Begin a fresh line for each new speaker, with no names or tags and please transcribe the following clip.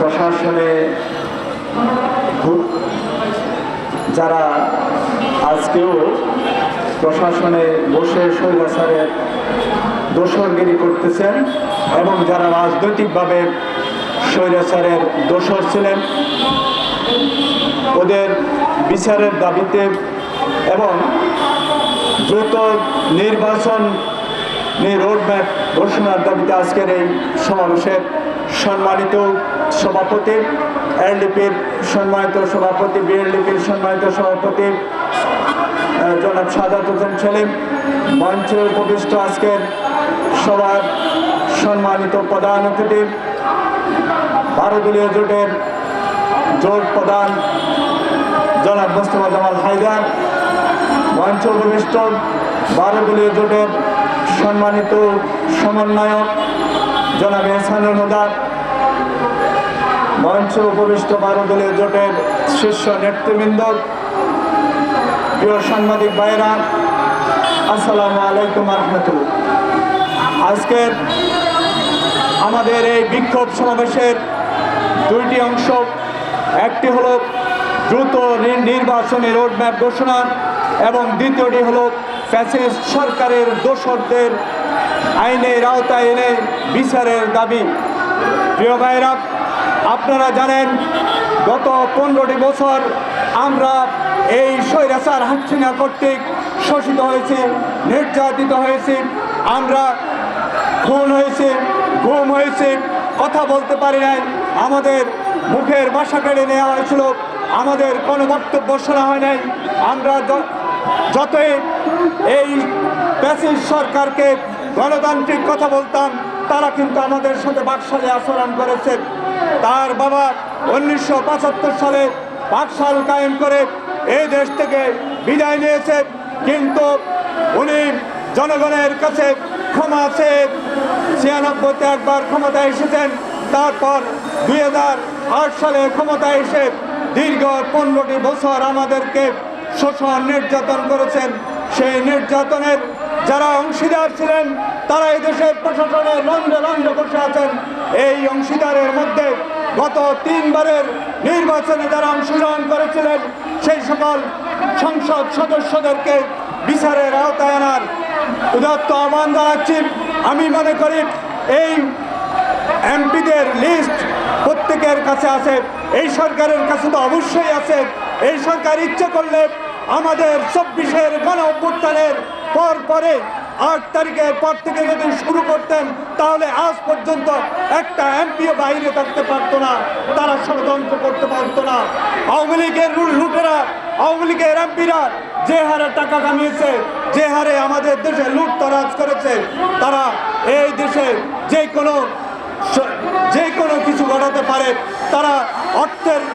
প্রশাসনে যারা আজকেও প্রশাসনে বসে স্বৈরাচারের দোসরগিরি করতেছেন এবং যারা রাজনৈতিকভাবে স্বৈরাচারের দোসর ছিলেন, ওদের বিচারের দাবিতে এবং দ্রুত নির্বাচন রোডম্যাপ ঘোষণার দাবিতে আজকের এই সমাবেশের সম্মানিত সভাপতি, এলডিপির সম্মানিত সভাপতি, বিএলডিপির সম্মানিত সভাপতি জনাব সাদাত হোসেন সেলিম মঞ্চে উপবিষ্ট আজকের সবার সম্মানিত প্রধান অতিথি ভারতীয় জোটের জোট প্রধান জনাব মোস্তফা জামাল হায়দার মঞ্চ উপবিষ্ট দলীয় জোটের সম্মানিত সমন্বয়ক জনাব এহসানুল হুদার মঞ্চ উপবিষ্ট বারো দলীয় জোটের শীর্ষ নেতৃবৃন্দ, প্রিয় সাংবাদিক ভাইরা আসসালামু আলাইকুম রহমতুল্লাহ আজকের আমাদের এই বিক্ষোভ সমাবেশের দুইটি অংশ, একটি হলো দ্রুত নির্বাচনী রোডম্যাপ ঘোষণা এবং দ্বিতীয়টি হলো ফ্যাসিস্ট সরকারের দোষরদের আইনের আওতায় এনে বিচারের দাবি। প্রিয় ভাইরা আপনারা জানেন, গত পনেরোটি বছর আমরা এই স্বৈরাচার হাসিনা কর্তৃক শোষিত হয়েছি, নির্যাতিত হয়েছি, আমরা খুন হয়েছে ঘুম হয়েছে, কথা বলতে পারি নাই। আমাদের মুখের বাসা কেড়ে নেওয়া হয়েছিল, আমাদের কোনো বক্তব্য শোনা হয় নাই। আমরা যতই এই প্যাসিস সরকারকে গণতান্ত্রিক কথা বলতাম, তারা কিন্তু আমাদের সাথে বাকশালে আচরণ করেছে। তার বাবা উনিশশো পঁচাত্তর সালে বাকশাল কায়েম করে এই দেশ থেকে বিদায় নিয়েছে, কিন্তু উনি জনগণের কাছে ক্ষমা চেয়ে ছিয়ানব্বইতে একবার ক্ষমতায় এসেছেন, তারপর দুই হাজার আট সালে ক্ষমতায় এসে দীর্ঘ পনেরোটি বছর আমাদেরকে শোষণ নির্যাতন করেছেন। সেই নির্যাতনের যারা অংশীদার ছিলেন, তারা এই দেশের প্রশাসনে লন্ডে লন্ডে বসে আছেন। এই অংশীদারের মধ্যে গত তিনবারের নির্বাচনে যারা অংশগ্রহণ করেছিলেন, সেই সকল সংসদ সদস্যদেরকে বিচারের আওতায় আনার উদাত্ত আহ্বান জানাচ্ছি। আমি মনে করি এই এমপিদের লিস্ট প্রত্যেকের কাছে আছে, এই সরকারের কাছে তো অবশ্যই আছে। এই সরকার ইচ্ছে করলে আমাদের চব্বিশের গণ অভ্যুত্থানের পর পরে আট তারিখের পর থেকে যদি শুরু করতেন, তাহলে আজ পর্যন্ত একটা এমপিও বাইরে থাকতে পারতো না, তারা ষড়যন্ত্র করতে পারতো না। আওয়ামী লীগের লুটেরা, আওয়ামী লীগের এমপিরা যে হারে টাকা কামিয়েছে, যে হারে আমাদের দেশে লুটতরাজ করেছে, তারা এই দেশে যে কোনো যে কোনো কিছু ঘটাতে পারে, তারা অর্থের